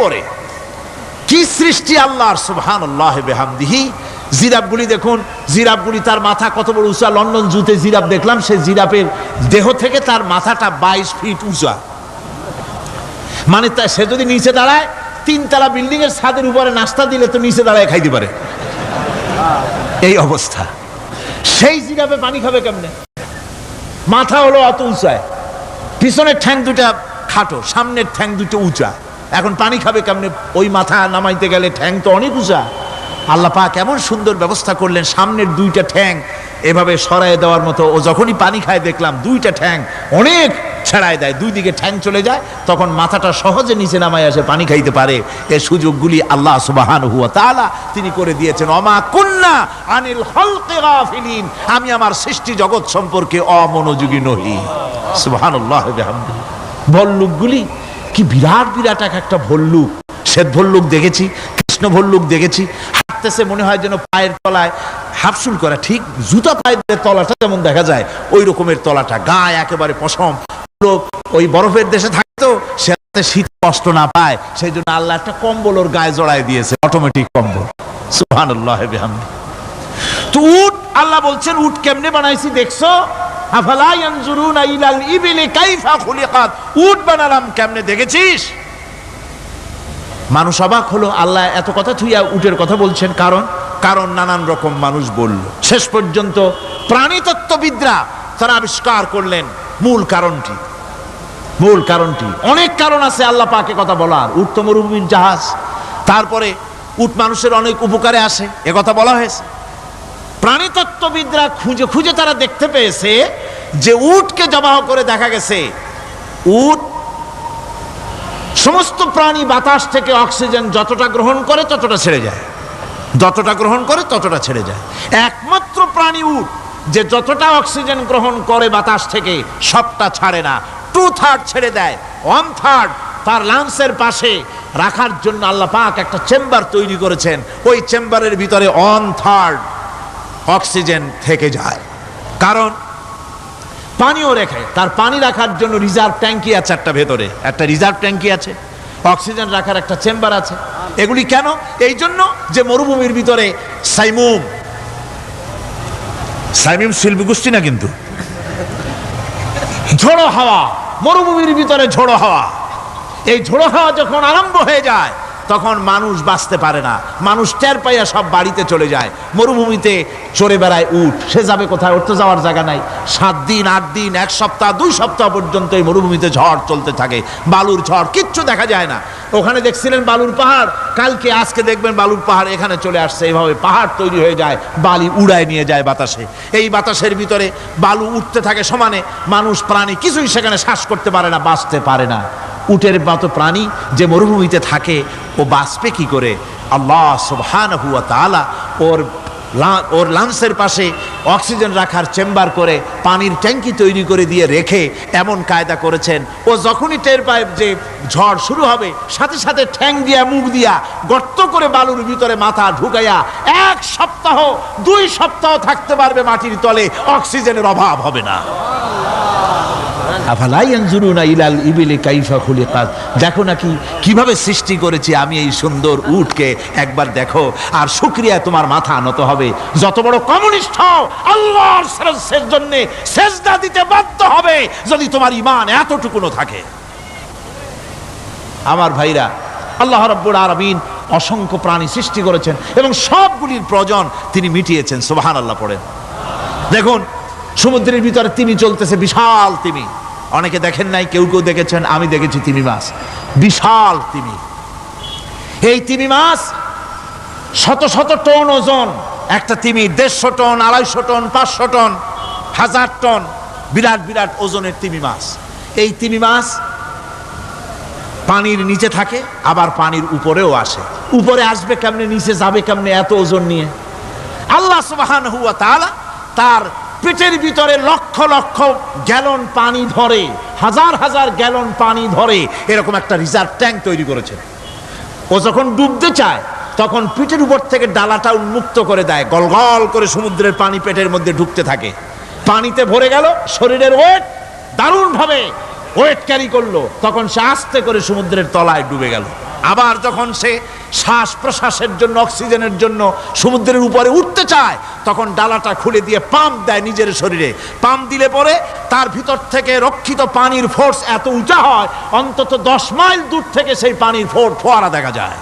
উপরে কি সৃষ্টি আল্লাহর? সুবহান আল্লাহ বেহামদিহি। জিরাফগুলি দেখুন, জিরাফগুলি তার মাথা কত বড় উঁচা। লন্ডন জুতে জিরাফ দেখলাম সে জিরাফের দেহ থেকে তার মাথাটা বাইশ ফিট উঁচা। মানে তা সে যদি নিচে দাঁড়ায়, তিনতলা বিল্ডিং এর ছাদের উপরে নাস্তা দিলে তো নিচে দাঁড়ায় খাইতে পারে। এই অবস্থা। সেই জিরাফে পানি খাবে কেমনে? মাথা হলো অত উঁচায়। পিছনের ঠ্যাং দুটা খাটো, সামনের ঠ্যাং দুটো উঁচা। এখন পানি খাবে কেমনে? ওই মাথা নামাইতে গেলে ঠ্যাং তো অনেক উঁচা। আল্লাহ পাক এমন সুন্দর ব্যবস্থা করলেন, সামনের দুইটা ঠ্যাং এভাবে সরায় দেওয়ার মতো। ও যখনই পানি খায় দেখলাম দুইটা ঠ্যাং অনেক ছেড়ায় দেয়। দুই দিকে ঠ্যাং চলে যায়, তখন মাথাটা সহজে নিচে নামায় আসে, পানি খাইতে পারে। এ সুযোগগুলি আল্লাহ সুবাহান হুয়া তালা তিনি করে দিয়েছেন। অমা কন্যা আনিল হলকে গাফিলিন। আমি আমার সৃষ্টি জগৎ সম্পর্কে অমনোযোগী নহি। সুবহানাল্লাহ বিহামদিহি। ভল্লুকগুলি কি বিরাট বিরাট এক একটা ভল্লুক, শ্বেত ভল্লুক দেখেছি, কৃষ্ণ ভল্লুক দেখেছি, হাঁটতেছে মনে হয় যেন পায়ের তলায় হাফসুল করা, ঠিক জুতা পায়ের তলাটা যেমন দেখা যায়, ওই রকমের তলাটা, গায়ে একেবারে পশম লোক ওই বরফের দেশে থাকতো সে শীত কষ্ট না পায়, সেই জন্য আল্লাহ একটা কম্বল ওর গায়ে জড়ায় দিয়েছে অটোমেটিক কম্বল। সুবহানাল্লাহ, বিহামদি। তো উট, আল্লাহ বলছেন, উট কেমনে বানাইছি দেখছ? ইবিলি উট বানালাম কেমনে? দেখেছিস? মানুষ অবাক হলো, আল্লাহ এত কথা থুইয়া উটের কথা বলছেন। কারণ? কারণ নানান রকম মানুষ বলল। শেষ পর্যন্ত প্রাণীতত্ত্ববিদরা তারা আবিষ্কার করলেন। মূল কারণটি। মূল কারণটি। অনেক কারণ আছে আল্লাহ পাকে কথা বলার। উট তো মরুভূমির জাহাজ। তারপরে উট মানুষের অনেক উপকারে আসে। এ কথা বলা হয়েছে। প্রাণীতত্ত্ববিদরা খুঁজে খুঁজে তারা দেখতে পেয়েছে যে উটকে জবাহ করে দেখা গেছে, উট সমস্ত প্রাণী বাতাস থেকে অক্সিজেন যতটা গ্রহণ করে ততটা ছেড়ে যায়। যতটা গ্রহণ করে ততটা ছেড়ে যায়। একমাত্র প্রাণী উট যে যতটা অক্সিজেন গ্রহণ করে বাতাস থেকে সবটা ছাড়ে না। টু থার্ড ছেড়ে দেয় ওয়ান থার্ড তার লাংসের পাশে রাখার জন্য আল্লাহ পাক একটা চেম্বার তৈরি করেছেন। ওই চেম্বারের ভিতরে ওয়ান থার্ড অক্সিজেন থেকে যায়। কারণ পানিও রেখে, তার পানি রাখার জন্য রিজার্ভ ট্যাঙ্কি আছে একটা ভেতরে। একটা রিজার্ভ ট্যাঙ্কি আছে, অক্সিজেন রাখার একটা চেম্বার আছে। এগুলি কেন? এই জন্য যে মরুভূমির ভিতরে সাইমুম সাইমুম শিল্পী গোষ্ঠী না কিন্তু? ঝোড়ো হাওয়া, মরুভূমির ভিতরে ঝোড়ো হাওয়া। এই ঝোড়ো হাওয়া যখন আরম্ভ হয়ে যায় তখন মানুষ বাঁচতে পারে না। মানুষ টের পাইয়া সব বাড়িতে চলে যায়। মরুভূমিতে চড়ে বেড়ায় উঠ সে যাবে কোথায়? উঠতে যাওয়ার জায়গা নাই। সাত দিন, আট দিন, এক সপ্তাহ, দুই সপ্তাহ পর্যন্ত এই মরুভূমিতে ঝড় চলতে থাকে। বালুর ঝড়, কিচ্ছু দেখা যায় না। ওখানে দেখছিলেন বালুর পাহাড়? কালকে, আজকে দেখবেন বালুর পাহাড় এখানে চলে আসছে। এইভাবে পাহাড় তৈরি হয়ে যায়, বালি উড়ায় নিয়ে যায় বাতাসে। এই বাতাসের ভিতরে বালু উঠতে থাকে সমানে। মানুষ, প্রাণী কিছুই সেখানে শ্বাস করতে পারে না, বাঁচতে পারে না। উটের মতো প্রাণী যে মরুভূমিতে থাকে, ও বাঁচবে কি করে? আল্লাহ সুবহান হুয়া তালা ওর ওর লাংসের পাশে অক্সিজেন রাখার চেম্বার করে পানির ট্যাঙ্কি তৈরি করে দিয়ে রেখে এমন কায়দা করেছেন। ও যখনই টের পায় যে ঝড় শুরু হবে, সাথে সাথে ঠ্যাং দিয়া, মুখ দিয়া, গর্ত করে বালুর ভিতরে মাথা ঢুকাইয়া এক সপ্তাহ, দুই সপ্তাহ থাকতে পারবে মাটির তলে, অক্সিজেনের অভাব হবে না। দেখো নাকি কীভাবে সৃষ্টি করেছি আমি এই সুন্দর উটকে? একবার দেখো। আর শুক্রিয়া তোমার মাথা নত হবে। যত বড় কমিউনিস্ট হও জন্য দিতে বাধ্য হবে যদি তোমার ইমান এতটুকুনো থাকে। আমার ভাইরা, আল্লাহ রব্বুল আলামিন অসংখ্য প্রাণী সৃষ্টি করেছেন এবং সবগুলির প্রয়োজন তিনি মিটিয়েছেন। সুবহান আল্লাহ পড়েন। দেখুন, সমুদ্রের ভিতরে তিমি চলতেছে, বিশাল তিমি। অনেকে দেখেন নাই, কেউ কেউ দেখেছেন, আমি দেখেছি তিমি মাছ। বিশাল তিমি। এই তিমি মাছ শত শত টন ওজন। একটা তিমি দেড়শো টন, আড়াইশো টন, পাঁচশো টন, হাজার টন, বিরাট বিরাট ওজনের তিমি মাছ। এই তিমি মাছ পানির নিচে থাকে, আবার পানির উপরেও আসে। উপরে আসবে কেমনে, নিচে যাবে কেমনে, এত ওজন নিয়ে। আল্লাহ সুবাহান হুয়া তাআলা তার পেটের ভিতরে লক্ষ লক্ষ গ্যালন পানি ধরে, হাজার হাজার গ্যালন পানি ধরে এরকম একটা রিজার্ভ ট্যাঙ্ক তৈরি করেছে। ও যখন ডুবতে চায়, তখন পিঠের উপর থেকে ডালাটা উন্মুক্ত করে দেয় গল গল করে সমুদ্রের পানি পেটের মধ্যে ঢুকতে থাকে। পানিতে ভরে গেল, শরীরের ওয়েট দারুণভাবে, ওয়েট ক্যারি করল। তখন সে আস্তে করে সমুদ্রের তলায় ডুবে গেল। আবার যখন সে শ্বাস প্রশ্বাসের জন্য, অক্সিজেনের জন্য সমুদ্রের উপরে উঠতে চায়, তখন ডালাটা খুলে দিয়ে পাম্প দেয় নিজের শরীরে। পাম্প দিলে পরে তার ভিতর থেকে রক্ষিত পানির ফোর্স এত উঁচা হয়, অন্তত দশ মাইল দূর থেকে সেই পানির ফোর ফোয়ারা দেখা যায়।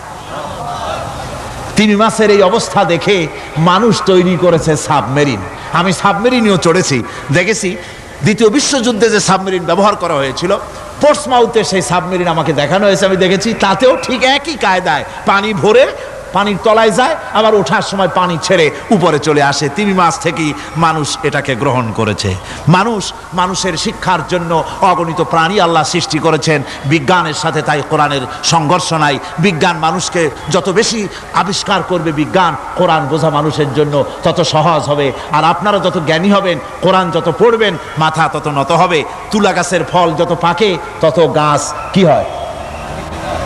তিন মাসের এই অবস্থা দেখে মানুষ তৈরি করেছে সাবমেরিন। আমি সাবমেরিনেও চড়েছি, দেখেছি। দ্বিতীয় বিশ্বযুদ্ধে যে সাবমেরিন ব্যবহার করা হয়েছিল পোর্টসমাউথে সেই সাবমেরিন আমাকে দেখানো হয়েছে আমি দেখেছি তাতেও ঠিক একই কায়দায় পানি ভরে পানির তলায় যায়, আবার ওঠার সময় পানি ছেড়ে উপরে চলে আসে। তিমি মাছ থেকেই মানুষ এটাকে গ্রহণ করেছে। মানুষ মানুষের শিক্ষার জন্য অগণিত প্রাণী আল্লাহ সৃষ্টি করেছেন। বিজ্ঞানের সাথে তাই কোরআনের সংঘর্ষ নাই। বিজ্ঞান মানুষকে যত বেশি আবিষ্কার করবে বিজ্ঞান, কোরআন বোঝা মানুষের জন্য তত সহজ হবে। আর আপনারা যত জ্ঞানী হবেন, কোরআন যত পড়বেন, মাথা তত নত হবে। তুলা গাছের ফল যত পাকে, তত গাছ কি হয়?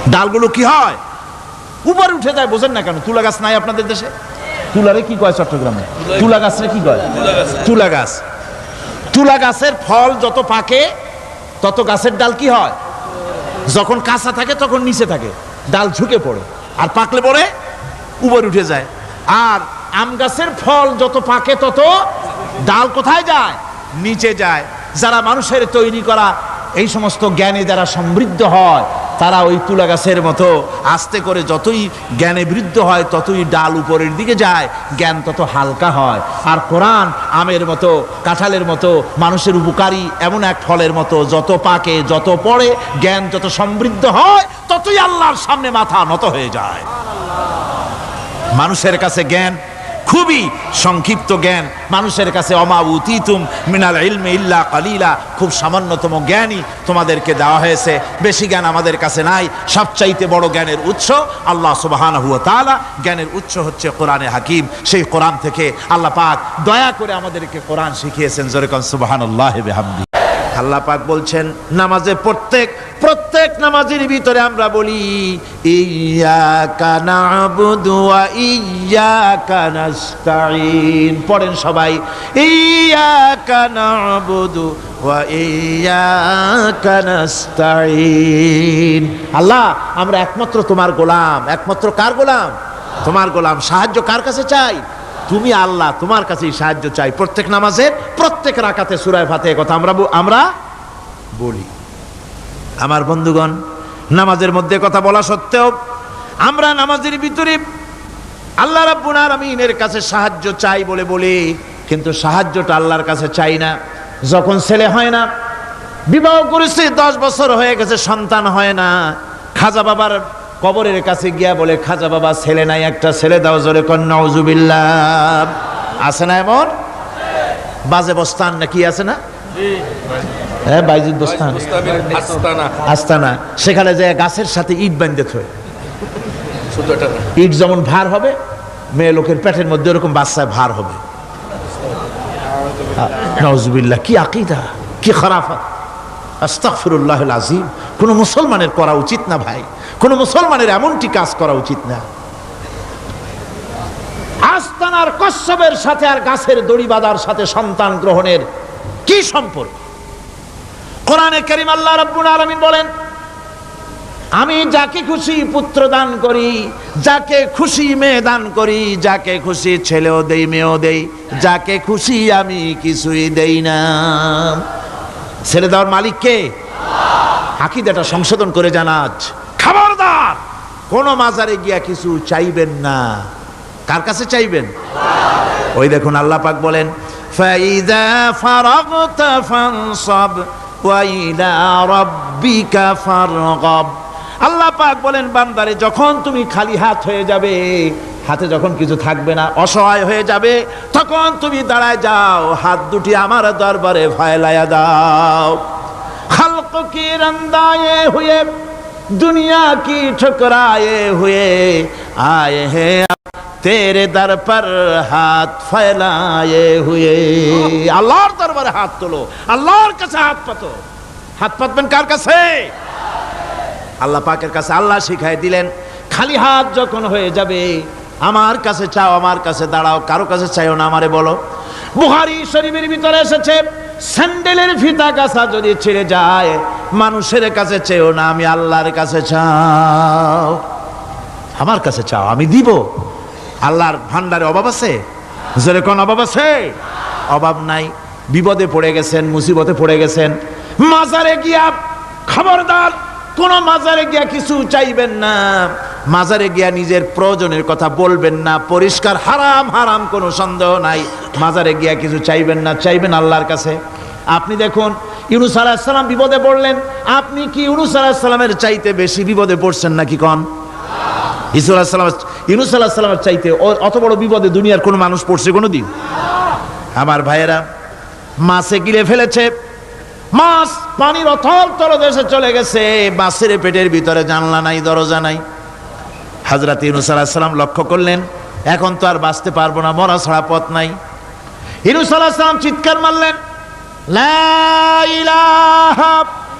ডালগুলো কি হয়? উপরে উঠে যায়, বোঝেন না কেন? তুলা গাছ নাই আপনাদের দেশে? তুলারে কি কয় চট্টগ্রামে? তুলা গাছরে কি কয়? তুলা গাছ। তুলা গাছের ফল যত পাকে, তত গাছের ডাল কি হয়? যখন কাঁচা থাকে, তখন নিচে থাকে। ডাল ঝুঁকে পড়ে। আর পাকলে পরে উপরে উঠে যায়। আর আম গাছের ফল যত পাকে, তত ডাল কোথায় যায়? নিচে যায়। যারা মানুষের তৈরি করা এই সমস্ত জ্ঞানে যারা সমৃদ্ধ হয় তারা ওই তুলা গাছের মতো আস্তে করে যতই জ্ঞানে বৃদ্ধ হয়, ততই ডাল উপরের দিকে যায়, জ্ঞান তত হালকা হয়। আর কোরআন আমের মতো, কাঁঠালের মতো, মানুষের উপকারী এমন এক ফলের মতো, যত পাকে, যত পড়ে, জ্ঞান যত সমৃদ্ধ হয়, ততই আল্লাহর সামনে মাথা নত হয়ে যায়। মানুষের কাছে জ্ঞান খুবই সংক্ষিপ্ত জ্ঞান। মানুষের কাছে অমাউতিতুম মিনাল ইলমে ইল্লা কালিলা। খুব সামান্যতম জ্ঞানই তোমাদেরকে দেওয়া হয়েছে। বেশি জ্ঞান আমাদের কাছে নাই। সবচাইতে বড় জ্ঞানের উৎস আল্লাহ সুবহানাহু ওয়া তাআলা। জ্ঞানের উৎস হচ্ছে কোরআনে হাকিম। সেই কোরআন থেকে আল্লাহ পাক দয়া করে আমাদেরকে কোরআন শিখিয়েছেন। যেরকম সুবহানাল্লাহি বিহামদি। আল্লাহ পাক বলছেন, নামাজে প্রত্যেক প্রত্যেক নামাজের ভিতরে আমরা বলি পড়েন সবাই আল্লাহ, আমরা একমাত্র তোমার গোলাম। একমাত্র কার গোলাম? তোমার গোলাম। সাহায্য কার কাছে চাই? তুমি আল্লাহ তোমার কাছেই সাহায্য চাই। প্রত্যেক নামাজের প্রত্যেক রাকাতে সুরায় ফাতে কথা আমরা আমরা বলি। আমার বন্ধুগণ, নামাজের মধ্যে কথা বলা সত্ত্বেও আমরা নামাজের ভিতরে আল্লাহ রাব্বুল আলামিনের কাছে সাহায্য চাই বলে বলি, কিন্তু সাহায্যটা আল্লাহর কাছে চাই না। যখন ছেলে হয় না, বিবাহ করেছে, দশ বছর হয়ে গেছে, সন্তান হয় না, খাজা বাবার কবরের কাছে গিয়া বলে খাজা বাবা ছেলে নাই একটা ছেলে দাও জোরে কন্যা উজুবিল্লাহ আছে না এমন? বাজে বস্তান নাকি আছে না? হ্যাঁ বাইজিদ বস্তান। আস্তানা। সেখানে যে গাছের সাথে ইট বান্ধে থয়। ইট যেমন ভার হবে মেয়ে লোকের পেটের মধ্যে ওরকম বাচ্চায় ভার হবে। নজবিল্লা কি আকিদা কি খারাফা আস্তাগফিরুল্লাহ আজিম। কোন মুসলমানের করা উচিত না ভাই। কোন মুসলমানের এমনটি কাজ করা উচিত না। আস্তানার কশ্যপের সাথে আর গাছের দড়ি বাঁধার সাথে সন্তান গ্রহণের কি সম্পর্ক? কোরআনে করিম আল্লাহ রাব্বুল আলামিন বলেন, আমি যাকে খুশি পুত্র দান করি, যাকে খুশি মেয়ে দান করি, যাকে খুশি ছেলেও দেই, মেয়েও দেই, যাকে খুশি আমি কিছুই দেই না। ছেলে দেওয়ার মালিক কে? আকিদাটা সংশোধন করে জানাজ খবরদার! কোন মাজারে গিয়া কিছু চাইবেন না। কার কাছে চাইবেন? ওই দেখুন আল্লাহ পাক বলেন ফাইদা ফারাগতা ফানসাব ওয়া ইলা রাব্বিকা ফারগাব। আল্লাহ পাক বলেন বান্দারে যখন তুমি খালি হাত হয়ে যাবে হাতে যখন কিছু থাকবে না, অসহায় হয়ে যাবে, তখন তুমি দাঁড়ায় যাও, হাত দুটি আমার দরবারে ফায়লায়া দাও। খালক কি রান্দায়ে হুয়ে, দুনিয়া কি ঠকরায়ে হুয়ে, আয় হে তেরে দর পর হাত ফেলায়ে হুয়ে। আল্লাহর দরবারে হাত তোলো, আল্লাহর কাছে হাত পাতো। হাত পাতবেন কার কাছে? আল্লাহ পাকের কাছে আল্লাহ শিখাই দিলেন, খালি হাত যখন হয়ে যাবে আমার কাছে চাও, আমার কাছে দাঁড়াও, কারও কাছে চাইও না, আমারে বলো। বুহারি শরীফের ভিতরে এসেছে, স্যান্ডেলের ফিতা কাছা যদি ছিঁড়ে যায়, মানুষের কাছে চেয়েও না, আমি আল্লাহর কাছে চাও। আমার কাছে চাও, আমি দিব। আল্লাহর ভান্ডারে অভাব আছে? যেরকম অভাব আছে? অভাব নাই। বিপদে পড়ে গেছেন, মুসিবতে পড়ে গেছেন। মাজারে গিয়া খবরদার, কোন মাজারে গিয়া কিছু চাইবেন না। মাজারে গিয়া নিজের প্রয়োজনের কথা বলবেন না, পরিষ্কার, হারাম হারাম কোনো সন্দেহ নাই। মাজারে গিয়া কিছু চাইবেন না, চাইবেন আল্লাহর কাছে। আপনি দেখুন, ইউনুস আলাহিসাল্লাম বিপদে পড়লেন। আপনি কি ইউনুস আলাহিসাল্লামের চাইতে বেশি বিপদে পড়ছেন নাকি কন? ইসুল আলাহিসাল্লাম ইউনুস আলাহিসাল্লামের চাইতে অত বড় বিপদে দুনিয়ার কোনো মানুষ পড়ছে কোনো দিন আমার ভাইয়েরা, মাছে গিলে ফেলেছে। মাছ পানির অথল তলদেশে চলে গেছে। মাছের পেটের ভিতরে জানলা নাই, দরজা নাই। হাজরাত ইউনুস আলাহিসাল্লাম লক্ষ্য করলেন, এখন তো আর বাঁচতে পারব না, মরা ছাড়া পথ নাই। ইউনুস আলাহিসাল্লাম চিৎকার মারলেন, লা ইলাহা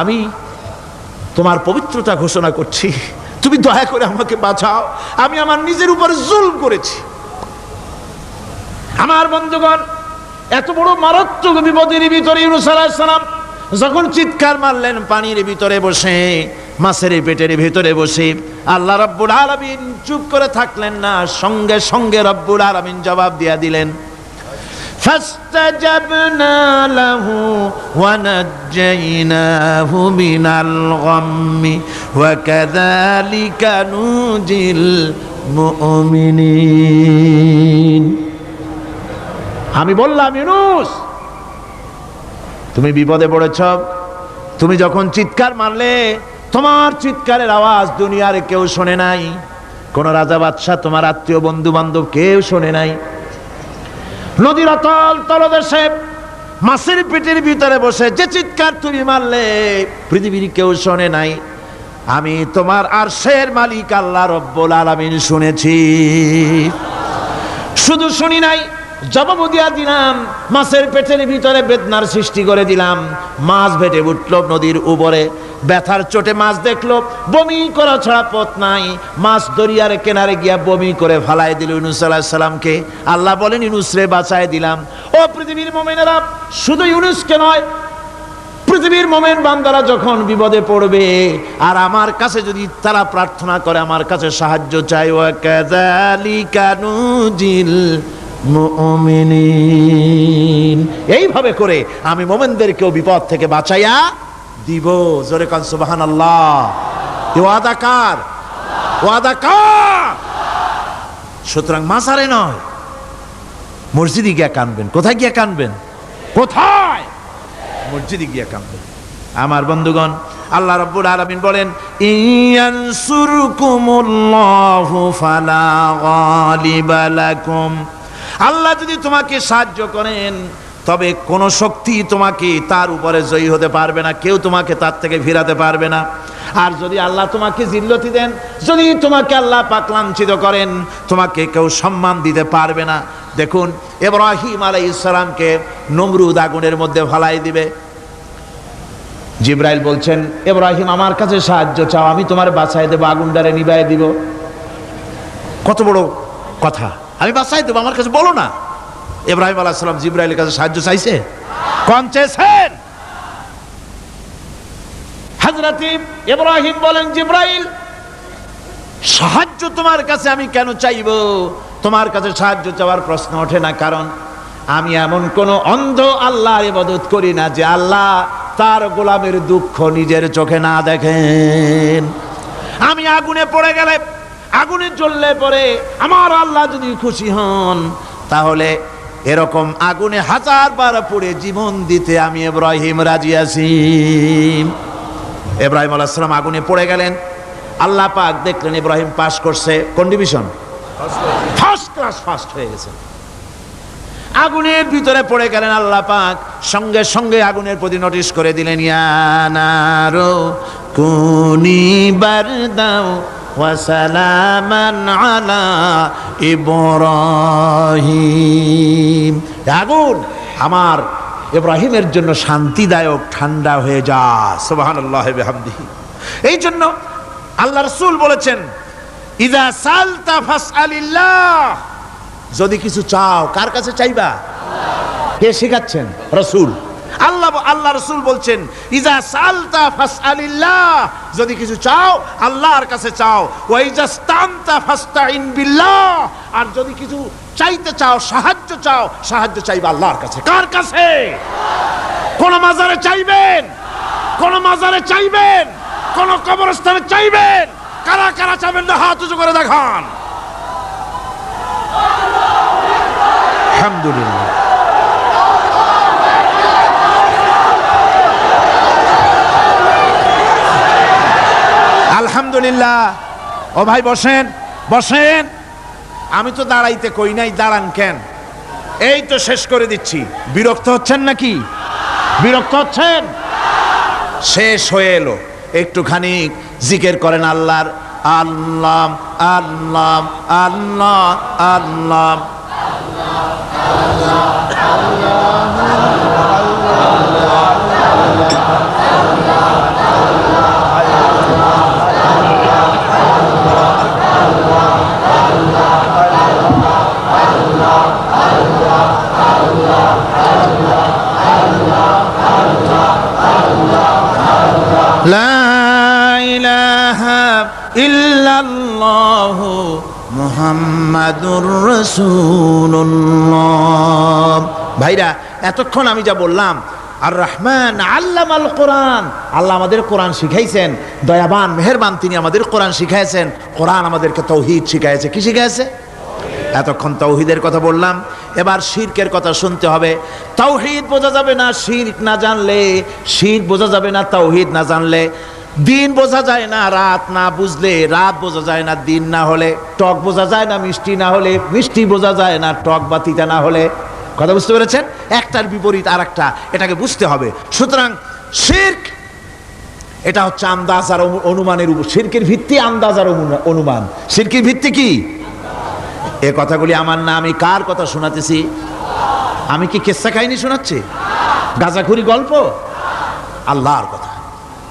আমি তোমার পবিত্রতা ঘোষণা করছি। তুমি দয়া করে আমাকে বাঁচাও। আমি আমার নিজের উপর জুলম করেছি। আমার বন্ধুগণ, এত বড় মারাত্মক বিপদের ভিতরে ইউনুস সালাম যখন চিৎকার মারলেন পানির ভিতরে বসে, মাছের পেটের ভিতরে বসে, আল্লাহ রাব্বুল আলামিন চুপ করে থাকলেন না, সঙ্গে সঙ্গে রব্বুল আলামিন জবাব দিয়া দিলেন فاستجبنا له ونجيناه من الغم وكذلك ننجي المؤمنين আমি বললাম ইউনুস তুমি বিপদে পড়েছ তুমি যখন চিৎকার মারলে তোমার চিৎকারের আওয়াজ দুনিয়ার কেউ শোনে নাই কোন রাজা বাদশাহ তোমার আত্মীয় বন্ধু বান্ধব কেউ শোনে নাই নদীর অতল তলদেশে মাছের পেটের ভিতরে বসে যে চিৎকার তুমি মারলে পৃথিবীর কেউ শোনে নাই। আমি তোমার আর শের মালিক, আল্লাহ রব্বুল আলামিন শুনেছি। শুধু শুনি নাই, জবাব দিয়া দিলাম, মাছের পেটের ভিতরে বেদনার সৃষ্টি করে দিলাম। মাছ ভেটে উঠল নদীর উপরে। ব্যথার চোটে মাছ দেখল, বমি করা ছাড়া পথ নাই। মাছ দরিয়ার কেনারে গিয়া বমি করে ফালাই দিল ইউনুস আলাহ সালামকে। আল্লাহ বলেন ইউনুসরে বাঁচায় দিলাম। ও পৃথিবীর মোমেনেরা, শুধু ইউনুসকে নয়, পৃথিবীর মোমেন বান্দারা যখন বিপদে পড়বে, আর আমার কাছে যদি তারা প্রার্থনা করে, আমার কাছে সাহায্য চাই। ও কাযালিকা এইভাবে করে আমি মোমেনদেরকেও বিপদ থেকে বাঁচাইয়া দিব। জোরে কান, সুবহানাল্লাহ। এ ওয়াদা কার? ওয়াদা কার? সুতরাং মাসারে নয়। মসজিদে গিয়া কানবেন। কোথায় গিয়া কানবেন? কোথায়? মসজিদে গিয়া কানবেন। আমার বন্ধুগণ, আল্লাহ রাব্বুল আলামিন বলেন আল্লাহ যদি তোমাকে সাহায্য করেন তবে কোন শক্তি তোমাকে তার উপরে জয়ী হতে পারবে না, কেউ তোমাকে তার থেকে ফিরাতে পারবে না। আর যদি আল্লাহ তোমাকে জিল্লতি দেন, যদি তোমাকে আল্লাহ পাক লাঞ্ছিত করেন, তোমাকে কেউ সম্মান দিতে পারবে না। দেখুন এব্রাহিম আলাই ইসলামকে নমরুদ আগুনের মধ্যে ফালাই দিবে। জিব্রাইল বলছেন এব্রাহিম আমার কাছে সাহায্য চাও, আমি তোমার বাঁচাই দেবো, আগুনটারে নিবাই দিব। কত বড় কথা। আমি বাঁচাই দেবো, আমার কাছে বলো না। এব্রাহিম আলাহ জিব্রাইলের কাছে সাহায্য চাইছে? কন চেয়েছেন? হাজরাতি ইব্রাহিম বলেন, জিব্রাইল, সাহায্য তোমার কাছে আমি কেন চাইব? তোমার কাছে সাহায্য চাওয়ার প্রশ্ন ওঠে না, কারণ আমি এমন কোন অন্ধ আল্লাহর ইবাদত করি না যে আল্লাহ তার গোলামের দুঃখ নিজের চোখে না দেখেন। আমি আগুনে পড়ে গেলে, আগুনে জ্বললে পরে আমার আল্লাহ যদি খুশি হন, তাহলে এরকম আগুনে হাজার বার পড়ে জীবন দিতে আমি ইব্রাহিম রাজি আছি। ইব্রাহিম আলাইহিস সালাম আগুনে পড়ে গেলেন। আল্লাহ পাক দেখলেন ইব্রাহিম পাস করছে। কোন ডিভিশন? ফার্স্ট ক্লাস ফার্স্ট হয়ে গেছে। আগুনের ভিতরে পড়ে গেলেন আল্লাহ পাক। সঙ্গে সঙ্গে আগুনের প্রতি নোটিশ করে দিলেন ইয়ানারো কুনি বারদাও ওয়াসালামান আলা ইব্রাহিম আগুন আমার ইব্রাহিমের জন্য শান্তিদায়ক ঠান্ডা হয়ে যা, সুবহানাল্লাহ বিহামদিহি। এই জন্য আল্লাহ রসুল বলেছেন, ইদা সালতা ফাসআলিল্লাহ। যদি কিছু চাও, কার কাছে চাইবা? কে শেখাচ্ছেন? রসুল। আল্লাহ আল্লাহ রসুল বলছেন, ইজা সালতা ফাসআলিল্লাহ। যদি কিছু চাও, আল্লাহর কাছে চাও। ওয়াইজা স্তানতা ফাস্তাইন বিল্লাহ। আর যদি কিছু চাইতে চাও, সাহায্য চাও, সাহায্য চাইবা আল্লাহর কাছে। কার কাছে? কোন মাজারে চাইবেন? কোন মাজারে চাইবেন? কোন কবরস্থানে চাইবেন? কারা কারা চাইবেন? না হাত উঁচু করে দেখান। আলহামদুলিল্লাহ। আলহামদুলিল্লাহ। ও ভাই, বসেন বসেন। আমি তো দাঁড়াইতে কই নাই, দাঁড়ান কেন? এই তো শেষ করে দিচ্ছি। বিরক্ত হচ্ছেন নাকি? বিরক্ত হচ্ছেন? শেষ হয়ে এলো। একটুখানি জিকের করেন আল্লাহর, আল্লাহ আল্লাহ আল্লাহ আল্লাহ لا মোহাম্মদুর রসুল্লাহ ভাইরা, এতক্ষণ আমি যা বললাম আর রহমান আল্লাম আল কোরআন। আল্লাহ আমাদের কোরআন শিখাইছেন, দয়াবান, মেহরবান তিনি আমাদের কোরআন শিখাইছেন। কোরআন আমাদেরকে তৌহিদ শিখাইছে। কি শিখাইছে? এতক্ষণ তৌহিদের কথা বললাম। এবার শির্কের কথা শুনতে হবে। তৌহিদ বোঝা যাবে না শির্ক না জানলে, শির বোঝা যাবে না তৌহিদ না জানলে। দিন বোঝা যায় না, রাত না বুঝলে রাত বোঝা যায় না, দিন না হলে টক বোঝা যায় না, মিষ্টি না হলে মিষ্টি বোঝা যায় না, টক বা তিতা না হলে। কথা বুঝতে পেরেছেন? একটার বিপরীত আর একটা এটাকে বুঝতে হবে। সুতরাং শির্ক, এটা হচ্ছে আন্দাজ আর অনুমানের উপর শিরকের ভিত্তি আন্দাজ আর অনু- অনুমান। শিরকের ভিত্তি কি? এ কথাগুলি আমার না, আমি কার কথা শোনাতেছি? আমি কি কেসা কাহিনী শোনাচ্ছি? গাজাখুরি গল্প? আল্লাহর কথা।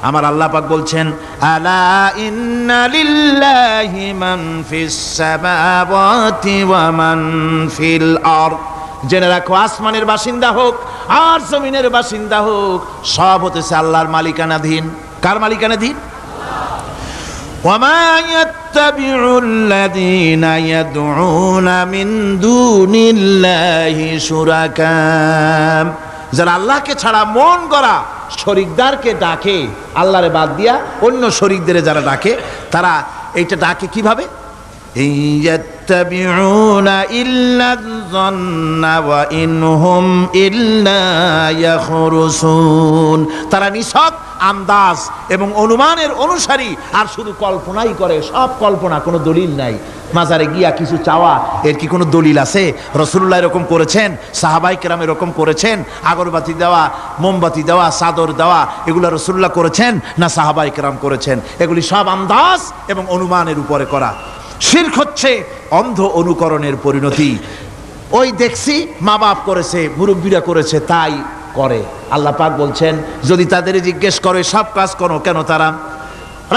আমার আল্লাহ পাক বলছেন আলা ইন্না লিল্লাহি মান ফিস সামাওয়াতি ওয়া মান ফিল আরদ জেনে রাখো আসমানের বাসিন্দা হোক আর জমিনের বাসিন্দা হোক সব হতেছে আল্লাহর মালিকানাধীন কার মালিকানাধীন وما يتبع الذين يدعون من دون الله شركاء যারা আল্লাহকে ছাড়া মন গড়া শরিকদারকে ডাকে, আল্লাহরে বাদ দিয়া অন্য শরিকদের যারা ডাকে, তারা এইটা ডাকে কীভাবে? তারা নিছক আন্দাজ এবং অনুমানের অনুসারী আর শুধু কল্পনাই করে, সব কল্পনা, কোনো দলিল নাই। মাজারে গিয়া কিছু চাওয়া, এর কি কোনো দলিল আছে? রসুল্লাহ এরকম করেছেন, সাহাবাই কেরাম এরকম করেছেন, আগরবাতি দেওয়া, মোমবাতি দেওয়া, চাদর দেওয়া, এগুলো রসুল্লাহ করেছেন না সাহাবাই কেরাম করেছেন? এগুলি সব আন্দাজ এবং অনুমানের উপরে করা। শির্ক হচ্ছে অন্ধ অনুকরণের পরিণতি। ওই দেখছি মা বাপ করেছে, মুরব্বীরা করেছে, তাই করে। আল্লাহ পাক বলছেন, যদি তাদের জিজ্ঞেস করে সব কাজ করো, কেন তারা?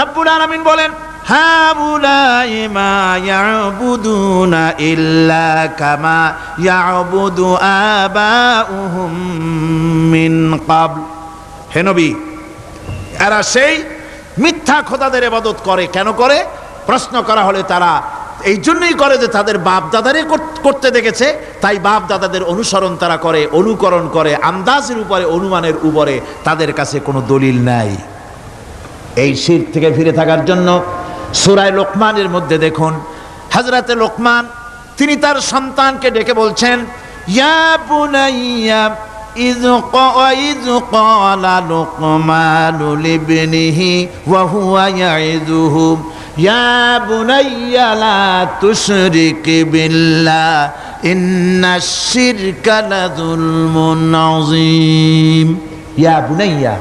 রব্বুল আলামিন বলেন হাউলাই মা ইয়াবুদুনা ইল্লা কামা ইয়াবুদু আবাউহুম মিন ক্বাবল। হে নবী, এরা সেই মিথ্যা খোদাদের ইবাদত করে। কেন করে? প্রশ্ন করা হলে তারা এই জন্যই করে যে তাদের বাপ দাদারে করতে দেখেছে, তাই বাপ দাদাদের অনুসরণ তারা করে, অনুকরণ করে, আন্দাজের উপরে, অনুমানের উপরে তাদের কাছে কোনো দলিল নাই। এই শীত থেকে ফিরে থাকার জন্য সুরায় লোকমানের মধ্যে দেখুন হাজরাতে লোকমান, তিনি তার সন্তানকে ডেকে বলছেন, ইয়া বুনাইয়া إذ ق- وإذ قال لقمان لابنه وهو يعظه يا بني لا تشرك بالله ইন্না শিরকা লাযুলমুন আযীম ইয়া বুনাইয়া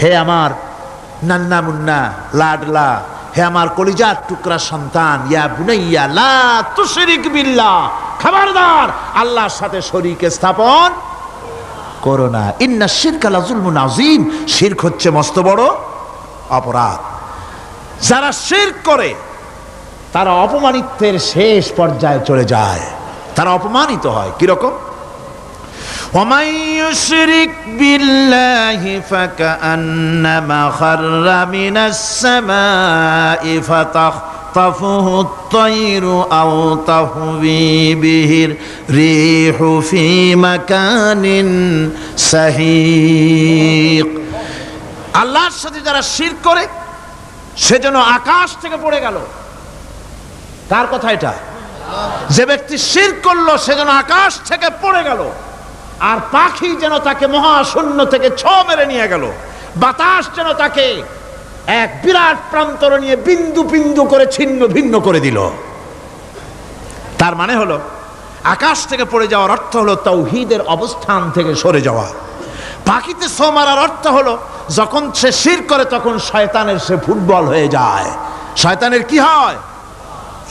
হে আমার নান্না মুন্না লাডলা হে আমার কলিজার টুকরা সন্তান ইয়া বুনাইয়া লা তুশরিক বিল্লাহ খবরদার আল্লাহর সাথে শরীক স্থাপন করো না ইন্না শিরকা লাযুলমুন আযীম শিরক হচ্ছে মস্ত বড় অপরাধ যারা শিরক করে তারা অপমানিত্বের শেষ পর্যায়ে চলে যায় তারা অপমানিত হয় কিরকম ومن يشرك بالله فكأنما خر من السماء فتخطفه الطير أو تهوي به الريح في مكان سهيق আল্লাহর সাথে যারা শির করে সেজন্য আকাশ থেকে পড়ে গেল কার কথা এটা যে ব্যক্তি শির করলো সেজন্য আকাশ থেকে পড়ে গেল আর পাখি যেন তাকে মহাশূন্য থেকে ছ মেরে নিয়ে গেল বাতাস যেন তাকে এক বিরাট প্রান্তর নিয়ে বিন্দু বিন্দু করে ছিন্ন ভিন্ন করে দিল। তার মানে হলো, আকাশ থেকে পড়ে যাওয়ার অর্থ হলো তৌহিদের অবস্থান থেকে সরে যাওয়া। পাখিতে সো মারার অর্থ হলো, যখন সে শির করে তখন শয়তানের সে ফুটবল হয়ে যায়। শয়তানের কি হয়?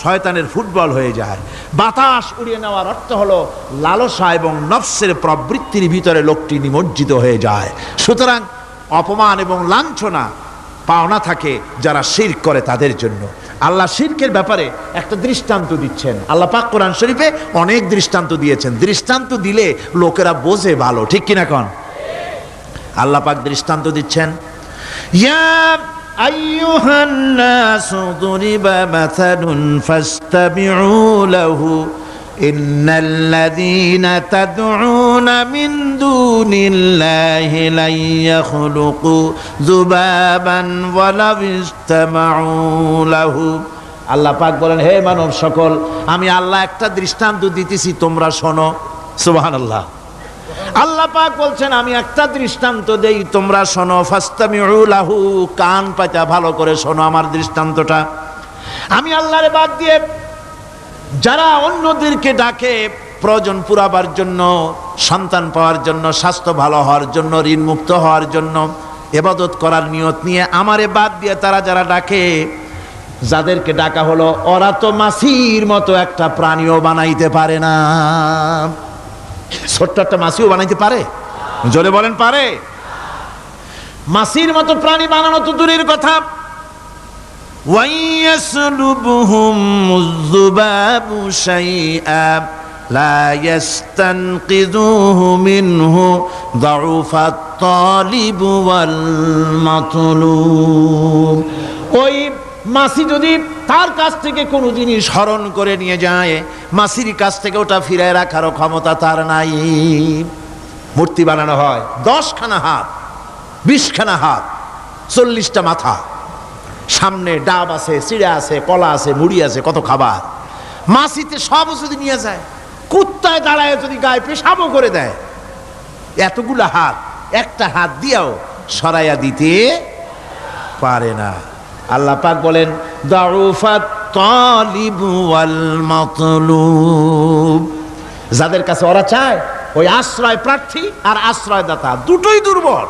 শয়তানের ফুটবল হয়ে যায়। বাতাস উড়িয়ে নেওয়ার অর্থ হলো, লালসা এবং নফসের প্রবৃত্তির ভিতরে লোকটি নিমজ্জিত হয়ে যায়। সুতরাং অপমান এবং লাঞ্ছনা পাওনা থাকে যারা শির করে তাদের জন্য। আল্লাহ শিরকের ব্যাপারে একটা দৃষ্টান্ত দিচ্ছেন। আল্লাহ পাক কোরআন শরীফে অনেক দৃষ্টান্ত দিয়েছেন। দৃষ্টান্ত দিলে লোকেরা বোঝে ভালো, ঠিক কিনা কন? আল্লাহ পাক দৃষ্টান্ত দিচ্ছেন, ইয়া আইয়ুহান দুরিবা মাথালুন ফাসতাবিউ লাহু إن الذين تدعون من دون الله لن يخلقوا ذبابا ولو استمعوا له আল্লাহ পাক বলেন হে মানব সকল আমি আল্লাহ একটা দৃষ্টান্ত দিতেছি তোমরা শোনো সুবহানাল্লাহ আল্লাহ পাক বলছেন আমি একটা দৃষ্টান্ত দেই তোমরা শোনো ফাস্তামিউ লাহু কান পাতা ভালো করে শোনো আমার দৃষ্টান্তটা আমি আল্লাহরে বাদ দিয়ে যারা অন্যদেরকে ডাকে প্রয়োজন পুরাবার জন্য, সন্তান পাওয়ার জন্য, স্বাস্থ্য ভালো হওয়ার জন্য ঋণ মুক্ত হওয়ার জন্য, এবাদত করার নিয়ত নিয়ে আমারে বাদ দিয়ে তারা যারা ডাকে, যাদেরকে ডাকা হলো, ওরা তো মাসির মতো একটা প্রাণীও বানাইতে পারে না। ছোট্ট একটা মাসিও বানাইতে পারে? জোরে বলেন পারে? মাসির মতো প্রাণী বানানো তো দূরের কথা। وَيَسْلُبُهُمُ الذُّبَابُ شَيْئًا لا يستنقذوه منه ضعف الطالب والمطلوب ওই মাসি যদি তার কাছ থেকে কোনো জিনিস হরণ করে নিয়ে যায় মাসির কাছ থেকে ওটা ফিরায় রাখারও ক্ষমতা তার নাই মূর্তি বানানো হয় দশখানা হাত বিশখানা হাত চল্লিশটা মাথা সামনে ডাব আছে, চিড়া আছে, কলা আছে, মুড়ি আছে, কত খাবার। মাসিতে সব যদি নিয়ে যায়, কুত্তায় দাঁড়ায় যদি গায়ে পেশাবও করে দেয়, এতগুলো হাত, একটা হাত দিয়াও সরাইয়া দিতে পারে না। আল্লাহ পাক বলেন ওয়াল যাদের কাছে ওরা চায়, ওই আশ্রয় প্রার্থী আর আশ্রয়দাতা, দুটোই দুর্বল।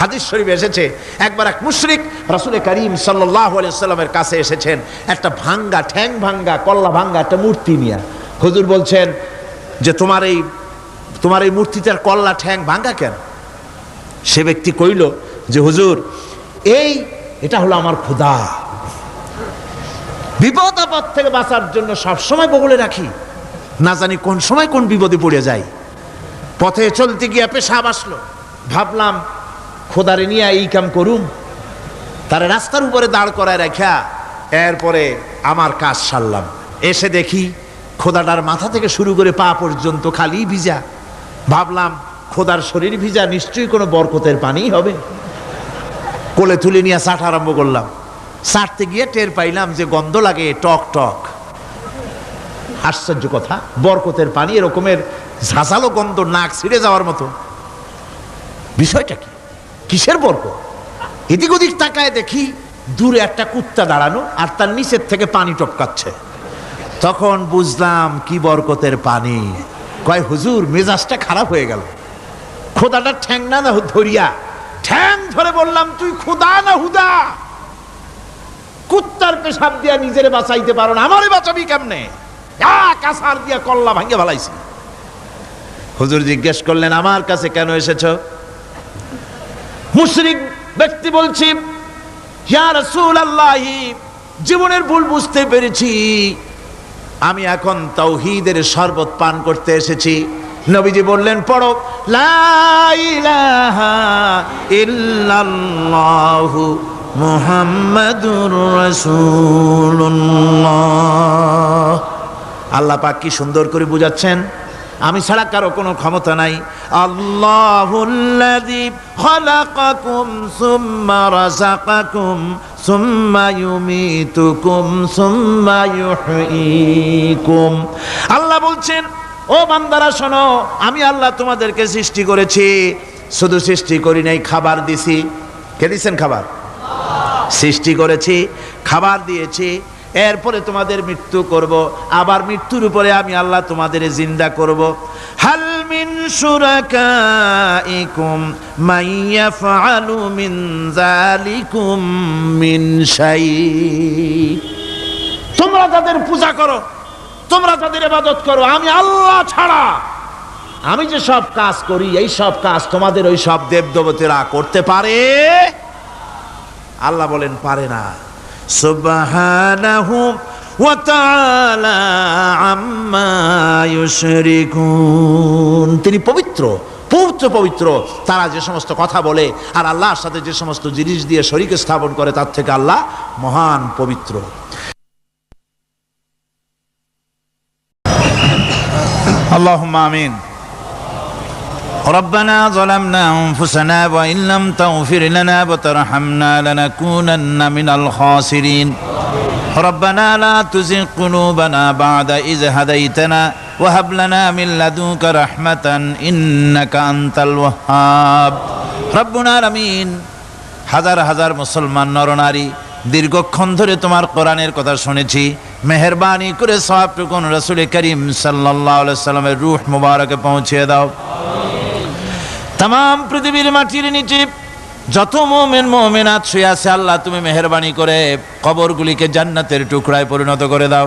হাদিস শরীফ এসেছে, একবার এক মুশরিক রাসুল করিম সাল্লাহ সাল্লামের কাছে এসেছেন, একটা ভাঙ্গা, ঠ্যাং ভাঙ্গা, কল্লা ভাঙ্গা একটা মূর্তি নিয়ে। হুজুর বলছেন যে, তোমার এই তোমার এই মূর্তিটার কল্লা, ঠ্যাং ভাঙ্গা কেন? সে ব্যক্তি কইল যে, হুজুর, এই, এটা হলো আমার ক্ষুদা বিপদ, আপদ থেকে বাঁচার জন্য সবসময় বগলে রাখি। না জানি কোন সময় কোন বিপদে পড়ে যাই। পথে চলতে গিয়ে পেশাব আসলো। ভাবলাম খোদারে নিয়ে এই কাম করুম। তার রাস্তার উপরে দাঁড় করায় রাখা, এরপরে আমার কাজ সারলাম। এসে দেখি খোদাটার মাথা থেকে শুরু করে পা পর্যন্ত খালি ভিজা। ভাবলাম, খোদার শরীর ভিজা, নিশ্চয়ই কোনো বরকতের পানি হবে। কোলে তুলে নিয়ে চাট আরম্ভ করলাম। চাটতে গিয়ে টের পাইলাম যে গন্ধ লাগে, টক টক। আশ্চর্য কথা, বরকতের পানি এরকমের ঝাঁঝালো গন্ধ নাক ছিঁড়ে যাওয়ার মতো। বিষয়টা কি? কিসের বরকত? এদিক ওদিক তাকায় দেখি দূরে একটা কুত্তা দাঁড়ানো আর তার নিচের থেকে পানি টপকাচ্ছে। তখন বুঝলাম কি বরকতের পানি। কয়, হুজুর, মেজাজটা খারাপ হয়ে গেল। খোদাটা ঠ্যাং না না ধরিয়া। ঠ্যাং ধরে বললাম, তুই খুদা না হুদা? কুত্তার পেশাব দিয়া নিজেরে বাঁচাইতে পারো না। আমারে বাঁচাবি কেমনে? কাসার দিয়া কল্লা ভাঙ্গে ভালাইছি হুজুর জিজ্ঞেস করলেন, আমার কাছে কেন এসেছ? মুশরিক ব্যক্তি বলছি জীবনের ভুল বুঝতে পেরেছি। আমি এখন তাওহীদের শরবত পান করতে এসেছি। নবীজি বললেন, পড়ো, লা ইলাহা ইল্লাল্লাহু মুহাম্মাদুর রাসূলুল্লাহ। আল্লাহ পাক কি সুন্দর করে বুঝাচ্ছেন আমি ছাড়া কারও কোনো ক্ষমতা নাই। সুম্মা আল্লাহ বলছেন, ও বান্দারা, শোনো, আমি আল্লাহ তোমাদেরকে সৃষ্টি করেছি। শুধু সৃষ্টি করি নাই, খাবার দিছি। কে দিছেন খাবার? সৃষ্টি করেছি, খাবার দিয়েছি। এরপরে তোমাদের মৃত্যু করব। আবার মৃত্যুর উপরে আমি আল্লাহ তোমাদের জিন্দা করব। হাল মিন শুরাকাইকুম মাইয়াফআলু মিন যালিকুম মিন শাই। তোমরা তাদের পূজা করো, তোমরা তাদের ইবাদত করো, আমি আল্লাহ ছাড়া। আমি যে সব কাজ করি, এই সব কাজ তোমাদের ওই সব দেবদেবতেরা করতে পারে? আল্লাহ বলেন, পারে না। সুবাহানাহু ওয়া তাআলা আম্মা ইউশরিকুন। তিনি পবিত্র পবিত্র পবিত্র। তারা যে সমস্ত কথা বলে আর আল্লাহর সাথে যে সমস্ত জিনিস দিয়ে শরীর স্থাপন করে, তার থেকে আল্লাহ মহান, পবিত্র। আল্লাহ আমিন। ربنا ظلمنا أنفسنا وإن لم تغفر لنا وترحمنا لنكونن من الخاسرين ربنا لا تزغ قلوبنا بعد إذ هديتنا وهب لنا من لدنك رحمة إنك أنت الوهاب ربنا العالمين হাজার হাজার মুসলমান নরনারী দীর্ঘক্ষণ ধরে তোমার কোরআনের কথা শুনেছি মেহরবানি করে সবটুকুন রসুল করিম সাল্লাহ সাল্লামের রুহ মুবারকে পৌঁছে দাও তাম পৃথিবীর মাটির নিচে যত মোমেন মোমেনাত শুয়ে আছে, আল্লাহ তুমি মেহরবানি করে কবরগুলিকে জান্নাতের টুকরায় পরিণত করে দাও।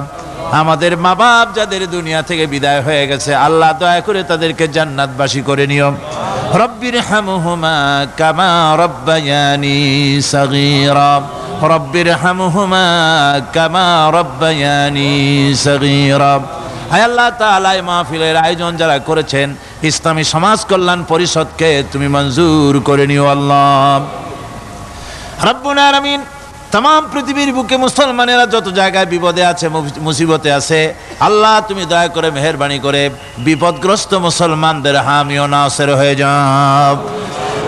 আমাদের মা বাপ যাদের দুনিয়া থেকে বিদায় হয়ে গেছে, আল্লাহ দয়া করে তাদেরকে জান্নাতবাসী করে নিও। রব্বির হামুহুমা কামা রব্বায়ানি সগীরা। রব্বির হামুহুমা কামা রব্বায়ানি সগীরা। হায় আল্লাহ তাআলা মাহফিলের আয়োজন যারা করেছেন ইসলামী সমাজ কল্যাণ পরিষদকে তুমি মঞ্জুর করে নিও আল্লাহ। রব্বুল আলামিন তাম পৃথিবীর বুকে মুসলমানেরা যত জায়গায় বিপদে আছে মুসিবতে আছে, আল্লাহ তুমি দয়া করে মেহরবানি করে বিপদগ্রস্ত মুসলমানদের হামিও নাসের হয়ে যাও।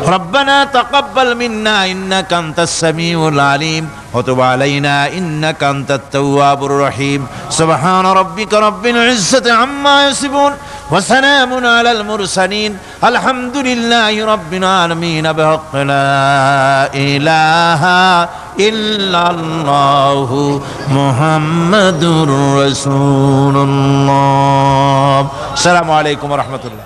ربنا تقبل منا إنك أنت السميع العليم وتب علينا إنك أنت التواب الرحيم سبحان ربك رب العزة عما يصفون وسلام على المرسلين الحمد لله رب العالمين بحق لا إله إلا الله محمد رسول الله السلام عليكم ورحمة الله